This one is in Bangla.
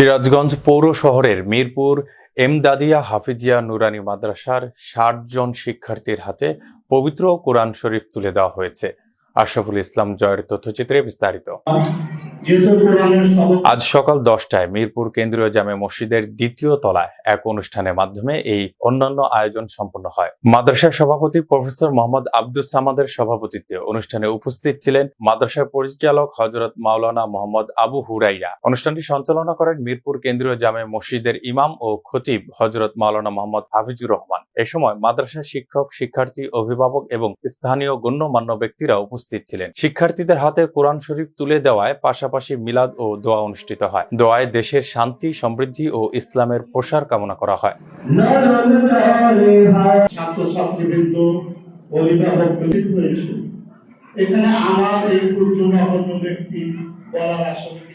সিরাজগঞ্জ পৌর শহরের মিরপুর এমদাদিয়া হাফিজিয়া নুরানি মাদ্রাসার ষাট জন শিক্ষার্থীর হাতে পবিত্র কোরআন শরীফ তুলে দেওয়া হয়েছে। আশরাফুল ইসলাম জয়ের তথ্যচিত্রে বিস্তারিত। আজ সকাল দশটায় মিরপুর কেন্দ্রীয় জামে মসজিদের দ্বিতীয় তলায় এক অনুষ্ঠানের মাধ্যমে এই অন্যান্য আয়োজন সম্পন্ন হয়। মাদ্রাসার সভাপতি প্রফেসর মোহাম্মদ আব্দুস সামাদের সভাপতিত্বে অনুষ্ঠানে উপস্থিত ছিলেন মাদ্রাসার পরিচালক হজরত মাওলানা মোহাম্মদ আবু হুরাইয়া অনুষ্ঠানটি সঞ্চালনা করেন মিরপুর কেন্দ্রীয় জামে মসজিদের ইমাম ও খতিব হজরত মাওলানা মোহাম্মদ হাফিজুর রহমান। এ সময় মাদ্রাসার শিক্ষক, শিক্ষার্থী, অভিভাবক এবং স্থানীয় গণ্যমান্য ব্যক্তিরা উপস্থিত ছিলেন। শিক্ষার্থীদের হাতে কোরআন শরীফ তুলে দেওয়ায় পাশাপাশি মিলাদ ও দোয়া অনুষ্ঠিত হয়। দোয়ায় দেশের শান্তি, সমৃদ্ধি ও ইসলামের প্রসার কামনা করা হয়। অভিভাবক এখানে আমার এই পর্যন্ত অন্য ব্যক্তি বলার আসলে